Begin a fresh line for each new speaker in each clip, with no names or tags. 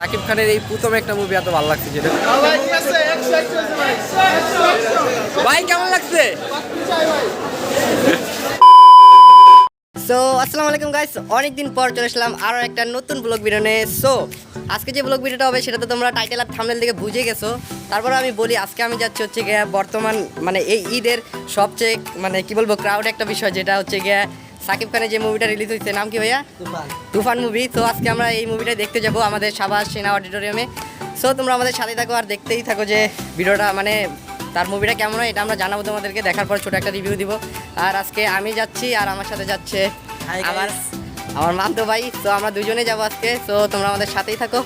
সাকিব খানের এই প্রথম একটা মুভি এত ভালো লাগছে যেটা। ভাই, কেমন লাগছে?
সো আসসালামু আলাইকুম গাইস অনেকদিন পর চলে আসলাম আরও একটা নতুন ব্লগ নিয়ে। সো আজকে যে ব্লগ ভিডিওটা হবে সেটা তো তোমরা টাইটেল আর থামনেল থেকে বুঝে গেছো। তারপরে আমি বলি, আজকে আমি যাচ্ছি হচ্ছে গিয়ে বর্তমান মানে এই ঈদের সবচেয়ে মানে কি বলব ক্রাউড একটা বিষয়, যেটা হচ্ছে গিয়ে সাকিব খানের যে মুভিটা রিলিজ হয়েছে নাম কি ভাইয়া? তুফান। মুভি তো আজকে আমরা এই মুভিটা দেখতে যাব আমাদের সাবাস সেনা অডিটোরিয়ামে। সো তোমরা আমাদের সাথে থাকো আর দেখতেই থাকো যে ভিডিওটা মানে তার মুভিটা কেমন হয় এটা আমরা জানাব তোমাদেরকে। দেখার পর ছোট একটা রিভিউ দিব। আর আজকে আমি যাচ্ছি আর আমার সাথে যাচ্ছে আমার আমার মামতো ভাই। তো আমরা দুজনে যাব আজকে। তো তোমরা আমাদের সাথেই থাকো।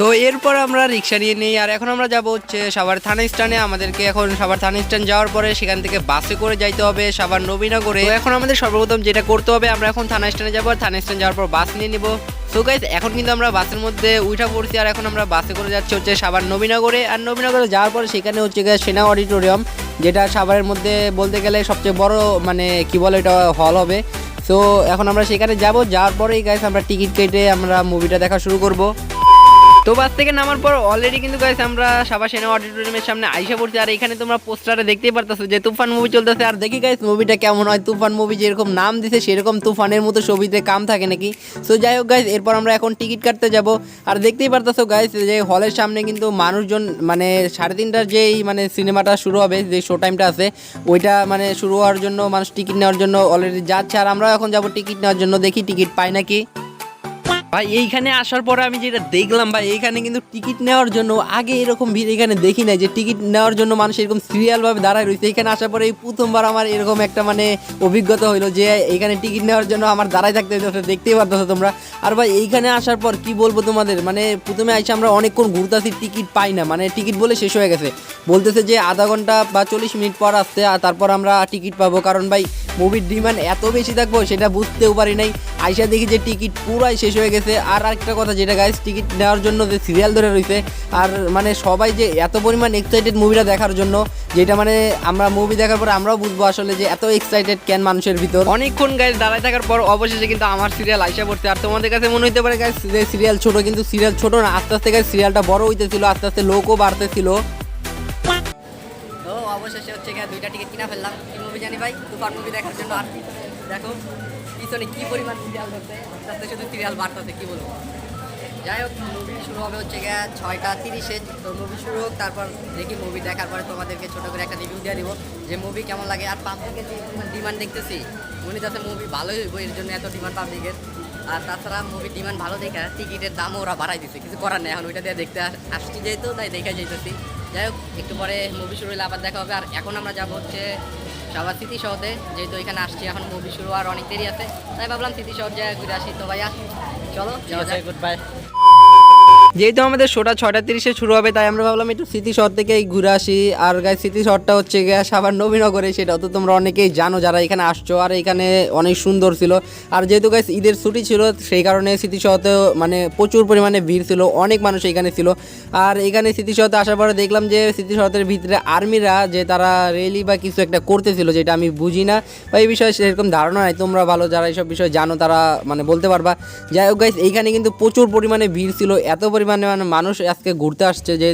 তো এরপর আমরা রিক্সা নিয়ে নিই, আর এখন আমরা যাব হচ্ছে সাভার থানা স্ট্যান্ডে। আমাদেরকে এখন সাভার থানা স্ট্যান্ড যাওয়ার পরে সেখান থেকে বাসে করে যাইতে হবে সাভার নবীনগরে। এখন আমাদের সর্বপ্রথম যেটা করতে হবে, আমরা এখন থানা স্ট্যান্ডে যাব থানা স্ট্যান্ড যাওয়ার পর বাস নিয়ে নিব। সো গাইজ এখন কিন্তু আমরা বাসের মধ্যে উঠা পড়ছি, আর এখন আমরা বাসে করে যাচ্ছি হচ্ছে সাভার নবীনগরে। আর নবীনগরে যাওয়ার পরে সেখানে হচ্ছে গিয়ে সেনা অডিটোরিয়াম, যেটা সাভারের মধ্যে বলতে গেলে সবচেয়ে বড় মানে কি বলে এটা হল হবে। তো এখন আমরা সেখানে যাব, যাওয়ার পরেই গাইস আমরা টিকিট কেটে আমরা মুভিটা দেখা শুরু করব। তো বাস থেকে নামার পর অলরেডি কিন্তু গাইস আমরা সাবা সেনা অডিটোরিয়ামের সামনে আইসা পড়ছি। আর এখানে তোমরা পোস্টারে দেখতেই পারতেছো যে তুফান মুভি চলতেছে। আর দেখি গাইস মুভিটা কেমন হয়? তুফান মুভি যেরকম নাম দিছে, সেরকম তুফানের মতো ছবিতে কাম থাকে নাকি? সো যাই হোক গাইস এরপর আমরা এখন টিকিট কাটতে যাব। আর দেখতেই পারতেছো গাইস যে হলের সামনে কিন্তু মানুষজন মানে সাড়ে তিনটার যেই মানে সিনেমাটা শুরু হবে, যে শো টাইমটা আছে, ওইটা মানে শুরু হওয়ার জন্য, মানুষ টিকিট নেওয়ার জন্য অলরেডি যাচ্ছে। আর আমরাও এখন যাব টিকিট নেওয়ার জন্য। দেখি টিকিট পাই নাকি। ভাই, এইখানে আসার পরে আমি যেটা দেখলাম ভাই, এইখানে কিন্তু টিকিট নেওয়ার জন্য, আগে এরকম ভিড় এখানে দেখি নাই যে টিকিট নেওয়ার জন্য মানুষ এরকম সিরিয়াল ভাবে দাঁড়ায় রয়েছে। এখানে আসার পরে এই প্রথমবার আমার এরকম একটা মানে অভিজ্ঞতা হইল যে এখানে টিকিট নেওয়ার জন্য আমার দাঁড়ায় থাকতে হইতেছে দেখতেই পারতেছো তোমরা। আর ভাই, এইখানে আসার পর কি বলব তোমাদের? মানে প্রথমে আইসা আমরা অনেকক্ষণ ঘুরতাছি, টিকিট পাই না। মানে টিকিট বলে শেষ হয়ে গেছে। বলতেছে যে আধা ঘণ্টা বা চল্লিশ মিনিট পর আসছে, আর তারপর আমরা টিকিট পাবো। কারণ ভাই মুভির ডিমান্ড এত বেশি থাকব সেটা বুঝতেও পারি নাই। আইসা দেখি যে টিকিট পুরাই শেষ হয়ে গেছে। আর আরেকটা কথা যেটা গাইস টিকিট নেওয়ার জন্য যে সিরিয়াল ধরে রয়েছে, আর মানে সবাই যে এত পরিমাণ এক্সাইটেড মুভিটা দেখার জন্য, যেটা মানে আমরা মুভি দেখার পর আমরাও বুঝব আসলে যে এত এক্সাইটেড কেন মানুষের ভিতর। অনেকক্ষণ গাইস দাঁড়ায় থাকার পর অবশেষে কিন্তু আমার সিরিয়াল আইসা পড়ছে। আর তোমাদের কাছে মনে হতে পারে গাইস যে সিরিয়াল ছোট, কিন্তু সিরিয়াল ছোট না। আস্তে আস্তে গাইস সিরিয়ালটা বড় হইতেছিল, আস্তে আস্তে লোকও বাড়তেছিল।
অবশেষে হচ্ছে গিয়ে দুইটা টিকিট কিনা ফেললাম। কি মুভি জানি ভাই? তুফান মুভি দেখার জন্য আর দেখো, পিছনে কি পরিমাণ সিরিয়াল আস্তে আস্তে শুধু সিরিয়াল বাড়তেছে কি বলব? যাই হোক মুভি শুরু হবে হচ্ছে গিয়ে ছয়টা তিরিশে। তো মুভি শুরু হোক, তারপর দেখি মুভি দেখার পরে তোমাদেরকে ছোটো করে একটা রিভিউ দিয়ে দিব যে মুভি কেমন লাগে। আর পাবলিকের যে ডিমান্ড দেখতেছি মনে যাতে মুভি ভালোই হইব, এর জন্য এত ডিমান্ড পাবলিকের আর তাছাড়া মুভির ডিমান্ড ভালো দেখে, টিকিটের দামও ওরা বাড়াই দিচ্ছে কিছু করার নেই। এখন ওইটা দিয়ে দেখতে আস- আসছি যেহেতু, তাই দেখে যেতেছি যাই হোক একটু পরে মুভি শুরু হলে আবার দেখা হবে। আর এখন আমরা যাব হচ্ছে সাবার স্মৃতি শহরে যেহেতু এখানে আসছি এখন মুভি শুরু আর অনেক দেরি আছে। তাই ভাবলাম স্মৃতি শহর যায় ঘুরে আসি। তো ভাইয়া চলো
গুড বাই যেহেতু আমাদের শোটা ছয়টা তিরিশে শুরু হবে, তাই আমরা ভাবলাম একটু স্মৃতি শহর থেকে ঘুরে আসি। আর গাই স্মৃতি শহরটা হচ্ছে গিয়ে সাভার নবীনগরে সেটা তো তোমরা অনেকেই জানো যারা এখানে আসছো, আর এখানে অনেক সুন্দর ছিল। আর যেহেতু গাইস ঈদের ছুটি ছিল, সেই কারণে স্মৃতি শহরতে মানে প্রচুর পরিমাণে ভিড় ছিল, অনেক মানুষ এখানে ছিল। আর এখানে স্মৃতি শহরতে আসার পরে দেখলাম যে স্মৃতি শহরের ভিতরে আর্মিরা যে তারা রেলি বা কিছু একটা করতেছিল, যেটা আমি বুঝি না। বা এই বিষয়ে সেরকম ধারণা নাই, তোমরা ভালো যারা এইসব বিষয়ে জানো তারা মানে বলতে পারবা। যাই হোক গাইস এইখানে কিন্তু প্রচুর পরিমাণে ভিড় ছিল, এত পরিমাণে মানে মানুষ আজকে ঘুরতে আসছে যে,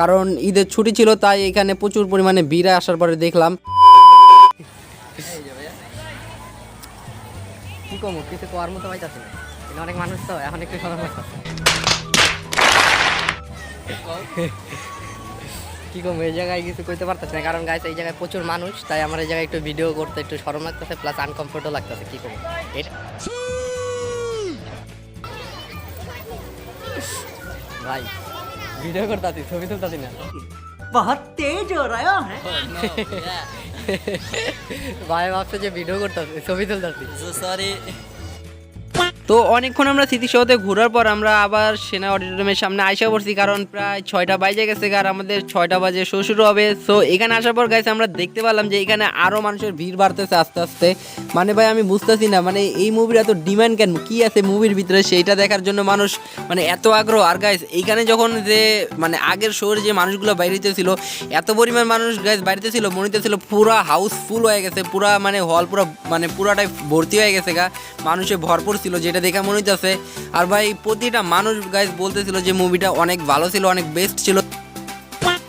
কারণ ঈদের ছুটি ছিল, তাই এখানে প্রচুর পরিমাণে ভিড় আসার পরে দেখলাম।
কি কমো, কিছু মতো অনেক মানুষ তো, এখন একটু কম, এই জায়গায় কিছু কইতে পারতেছি না, কারণ গাইস এই জায়গায় প্রচুর মানুষ, তাই আমার এই জায়গায় একটু ভিডিও করতে একটু সরম লাগতেছে প্লাস আনকমফোর্টও লাগতেছে, কি কম। এটা भाई। वीडियो करता थी छवि तो तुलता थी ना।
बहुत तेज हो रहा है
भाई आपसे जो वीडियो करता थी छवि तुलता थी
सॉरी
তো অনেকক্ষণ আমরা স্মৃতিসৌধে ঘোরার পর আমরা আবার সেনা অডিটোরিয়ামের সামনে আইসা পড়ছি, কারণ প্রায় ছয়টা বাজে গেছে আর আমাদের ছয়টা বাজে শো শুরু হবে। সো এখানে আসার পর গাইছে আমরা দেখতে পেলাম যে এখানে আরও মানুষের ভিড় বাড়তেছে আস্তে আস্তে। মানে ভাই, আমি বুঝতেছি না মানে এই মুভির এত ডিমান্ড কেন? কি আছে মুভির ভিতরে? সেইটা দেখার জন্য মানুষ মানে এত আগ্রহ। আর গাইস এইখানে যখন যে মানে আগের শোর যে মানুষগুলো বাইরেতে ছিল, এত পরিমাণ মানুষ গাইস বাড়িতে ছিল, মনিতে ছিল, পুরা হাউসফুল হয়ে গেছে, পুরা মানে হল পুরো মানে পুরাটাই ভর্তি হয়ে গেছে গা। মানুষে ভরপুর ছিল, যেটা যেটা দেখে মনে হইতেছে। আর ভাই, প্রতিটা মানুষ গাইজ বলতেছিল যে মুভিটা অনেক ভালো ছিল, অনেক বেস্ট ছিল।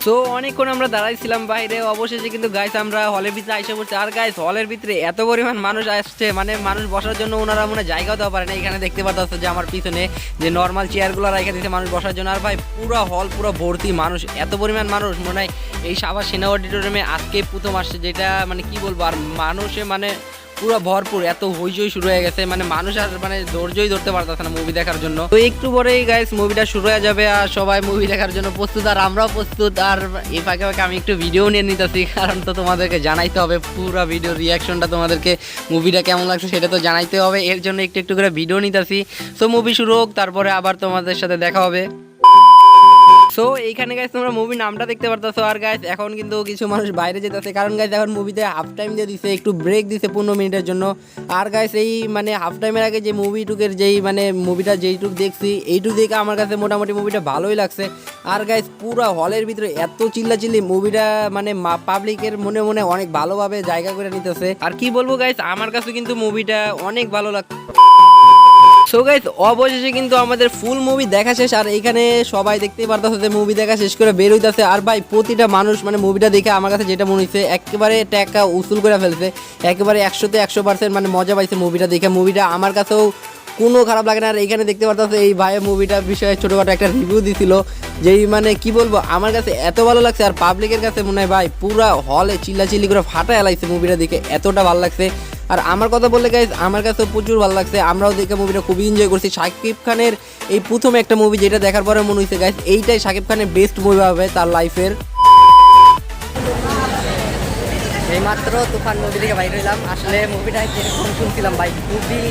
তো অনেকক্ষণ আমরা দাঁড়াইছিলাম বাইরে, অবশেষে কিন্তু গাইস আমরা হলের ভিতরে আইসে পড়ছি। আর গাইস হলের ভিতরে এত পরিমাণ মানুষ আসছে মানে মানুষ বসার জন্য ওনারা মনে জায়গাও দেওয়া পারে না। এখানে দেখতে পাচ্ছ যে আমার পিছনে যে নর্মাল চেয়ারগুলো রেখে দিচ্ছে মানুষ বসার জন্য। আর ভাই, পুরো হল পুরো ভর্তি মানুষ, এত পরিমাণ মানুষ। মনে হয় এই সাবার সেনা অডিটোরিয়ামে আজকে প্রথম আসছে, যেটা মানে কি বলব, আর মানুষে মানে পুরো ভরপুর, এত হইচই শুরু হয়ে গেছে মানে মানুষ আর মানে ধৈর্যই ধরতে পারতেছে না মুভি দেখার জন্য। তো একটু পরেই গাইস মুভিটা শুরু হয়ে যাবে আর সবাই মুভি দেখার জন্য প্রস্তুত, আর আমরাও প্রস্তুত। আর এই ফাঁকে ফাঁকে আমি একটু ভিডিও নিয়ে নিতেছি, কারণ তো তোমাদেরকে জানাইতে হবে, পুরো ভিডিও রিয়াকশনটা তোমাদেরকে মুভিটা কেমন লাগছে সেটা তো জানাইতে হবে। এর জন্য একটু একটু করে ভিডিও নিতেছি। সো মুভি শুরু হোক, তারপরে আবার তোমাদের সাথে দেখা হবে। সো এইখানে গাইস তোমরা মুভি নামটা দেখতে পারতেছো। আর গাইস এখন কিন্তু কিছু মানুষ বাইরে যেতে যেতেছে। কারণ গাইস এখন মুভিতে হাফ টাইম দিয়ে দিছে, একটু ব্রেক দিছে পনেরো মিনিটের জন্য। আর গাইস এই মানে হাফ টাইমের আগে যে মুভিটুকের যেই মানে মুভিটা যেইটুক দেখছি, এইটুক দেখে আমার কাছে মোটামুটি মুভিটা ভালোই লাগছে। আর গাইস পুরো হলের ভিতরে এত চিল্লা চিল্লাচিল্লি মুভিটা মানে পাবলিকের মনে মনে অনেক ভালোভাবে জায়গা করে নিতেছে। আর কি বলব গাইস আমার কাছে কিন্তু মুভিটা অনেক ভালো লাগছে সো গাইস অবশেষে কিন্তু আমাদের ফুল মুভি দেখা শেষ, আর এইখানে সবাই দেখতেই পারতেছে যে মুভি দেখা শেষ করে বের হইতেছে। আর ভাই, প্রতিটা মানুষ মানে মুভিটা দেখে আমার কাছে যেটা মনে হচ্ছে একেবারে টাকা উসুল করে ফেলছে। একেবারে একশোতে একশো পার্সেন্ট মানে মজা পাইছে মুভিটা দেখে। মুভিটা আমার কাছেও কোনো খারাপ লাগে না। আর এইখানে দেখতে পারতেছে এই ভাই মুভিটার বিষয়ে ছোটোখাটো একটা রিভিউ দিছিল, যেই মানে কি বলব, আমার কাছে এত ভালো লাগছে। আর পাবলিকের কাছে মনে হয় ভাই, পুরা হলে চিল্লাচিল্লি করে ফাটা লাগছে মুভিটা দেখে। এতটা ভালো লাগছে। আর আমার কথা বললে গাইজ আমার কাছে প্রচুর ভালো লাগছে। আমরাও দেখে মুভিটা খুবই এনজয় করছি। শাকিব খানের এই প্রথম একটা মুভি যেটা দেখার পরে মনে হয়েছে গাইজ এইটাই শাকিব খানের বেস্ট মুভি হবে তার লাইফের
এই মাত্র তুফান মুভি থেকে বাইর হইলাম। আসলে মুভিটা যেরকম শুনছিলাম ভাই, খুবই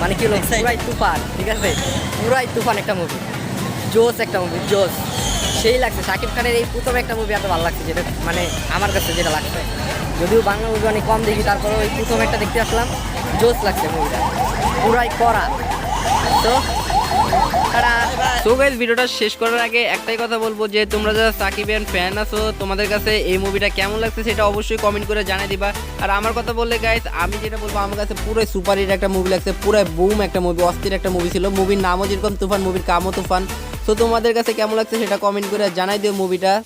মানে কি হলো, পুরাই তুফান, ঠিক আছে? পুরাই তুফান একটা মুভি জোস একটা মুভি জোস সেই লাগছে। শাকিব খানের এই প্রথম একটা মুভি এত ভালো লাগছে যেটা মানে আমার কাছে যেটা লাগছে। যদিও বাংলা মুভি অনেক কম দেখি তারপরে ওই প্রথম একটা দেখতে আসলাম জোস লাগছে মুভিটা পুরাই করা তো
সো গাইজ ভিডিওটা শেষ করার আগে একটাই কথা বলব যে, তোমরা যারা সাকিবের ফ্যান আছো, তোমাদের কাছে এই মুভিটা কেমন লাগছে সেটা অবশ্যই কমেন্ট করে জানিয়ে দিবা। আর আমার কথা বললে গাইজ আমি যেটা বলব, আমার কাছে পুরো সুপার হিট একটা মুভি লাগছে পুরো বুম একটা মুভি অস্থির একটা মুভি ছিল। মুভির নামও যেরকম, তুফান মুভির কামও তুফান। তো তোমাদের কাছে কেমন লাগছে সেটা কমেন্ট করে জানাই দিও মুভিটা